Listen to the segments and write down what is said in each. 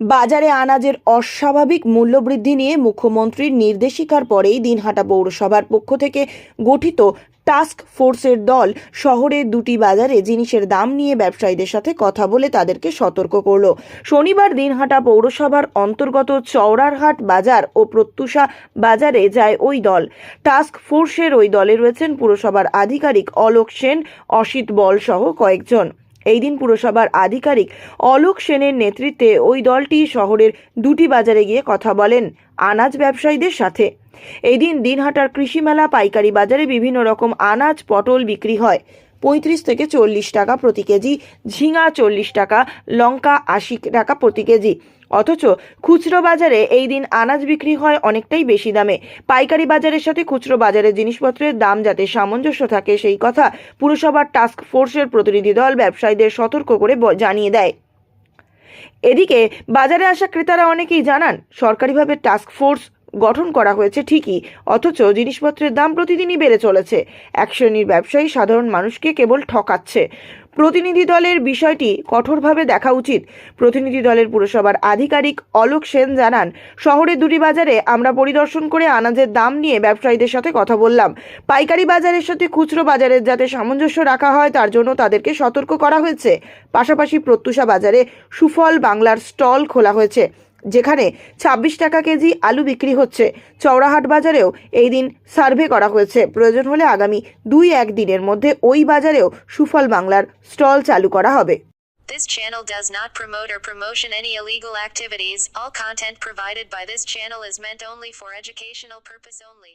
বাজারে আনাজের অস্বাভাবিক মূল্যবৃদ্ধি নিয়ে মুখ্যমন্ত্রীর নির্দেশিকার পরেই দিনহাটা পৌরসভার পক্ষ থেকে গঠিত টাস্ক ফোর্সের দল শহরের দুটি বাজারে জিনিসের দাম নিয়ে ব্যবসায়ীদের সাথে কথা বলে তাদেরকে সতর্ক করল। শনিবার দিনহাটা পৌরসভার অন্তর্গত চওড়ারহাট বাজার ও প্রত্যুষা বাজারে যায় ওই দল। টাস্ক ফোর্সের ওই দলে রয়েছেন পুরসভার আধিকারিক অলোক সেন, অসিত বল সহ কয়েকজন। এই দিন পুরসভার আধিকারিক অলোক সেনের নেতৃত্বে ওই দলটি শহরের দুটি বাজারে গিয়ে কথা বলেন আনাজ ব্যবসায়ীদের সাথে। এই দিন দিনহাটার কৃষি মেলা পাইকারি বাজারে বিভিন্ন রকম আনাজ, পটল বিক্রি হয়। পঁয়ত্রিশ থেকে চল্লিশ টাকা প্রতি কেজি, ঝিঙা চল্লিশ টাকা, লঙ্কা আশি টাকা প্রতি কেজি। অথচ খুচরো বাজারে এই দিন আনাজ বিক্রি হয় অনেকটাই বেশি দামে। পাইকারি বাজারের সাথে খুচরো বাজারের জিনিসপত্রের দাম যাতে সামঞ্জস্য থাকে সেই কথা পুরসভার টাস্ক ফোর্সের প্রতিনিধি দল ব্যবসায়ীদের সতর্ক করে জানিয়ে দেয়। এদিকে বাজারে আসা ক্রেতারা অনেকেই জানান, সরকারিভাবে টাস্ক ফোর্স গঠন করা হয়েছে ঠিকই, অথচ জিনিসপত্রের দাম প্রতিদিনই বেড়ে চলেছে। এক শ্রেণির ব্যবসায়ী সাধারণ মানুষকে কেবল ঠকাচ্ছে। প্রতিনিধি দলের বিষয়টি কঠোরভাবে দেখা উচিত। প্রতিনিধি দলের পুরসভার আধিকারিক অলোক সেন জানান, শহরের দুটি বাজারে আমরা পরিদর্শন করে আনাজের দাম নিয়ে ব্যবসায়ীদের সাথে কথা বললাম। পাইকারি বাজারের সাথে খুচরো বাজারের যাতে সামঞ্জস্য রাখা হয়, তার জন্য তাদেরকে সতর্ক করা হয়েছে। পাশাপাশি প্রত্যুষা বাজারে সুফল বাংলার স্টল খোলা হয়েছে। যেখানে ছাব্বিশ টাকা কেজি আলু বিক্রি হচ্ছে চৌরাহাট বাজারেও এই দিন সার্ভে করা হয়েছে প্রয়োজন হলে আগামী দুই এক দিনের মধ্যে ওই বাজারেও সুফল বাংলার স্টল চালু করা হবে This channel does not promote or promotion any illegal activities. All content provided by this channel is meant only for educational purpose only.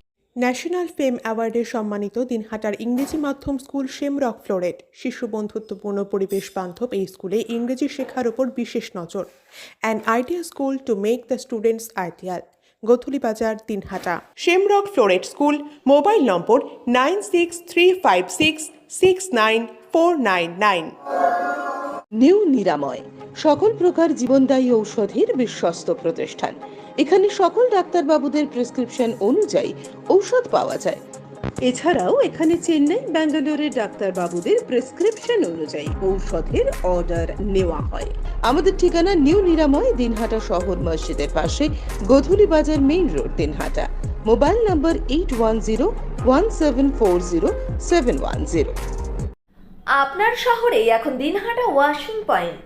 National fame অ্যাওয়ার্ডে সম্মানিত দিনহাটার ইংরেজি মাধ্যম স্কুল শেমরক ফ্লোরেট শিশু বন্ধুত্বপূর্ণ পরিবেশ বান্ধব এই স্কুলে ইংরেজি শেখার ওপর বিশেষ নজর। An idea school to make the students ideal Gathuli Bazar Dinhata. Shamrock floret school, mobile number nine six three five six six nine four nine nine. New Niramay, সকল প্রকার জীবনদায়ী ঔষধের বিশ্বস্ত প্রতিষ্ঠান। এখানে সকল ডাক্তারবাবুদের প্রেসক্রিপশন অনুযায়ী ঔষধ পাওয়া যায়। এছাড়াও এখানে চেন্নাই ব্যাঙ্গালোরের ডাক্তারবাবুদের প্রেসক্রিপশন অনুযায়ী ঔষধের অর্ডার নেওয়া হয়। আমাদের ঠিকানা নিউ নিরাময়, দিনহাটা শহর মসজিদের পাশে, Godhuli Bazar main road Dinhata. Mobile number eight one zero one seven four zero seven one zero আপনার শহরেই এখন দিনহাটা ওয়াশিং পয়েন্ট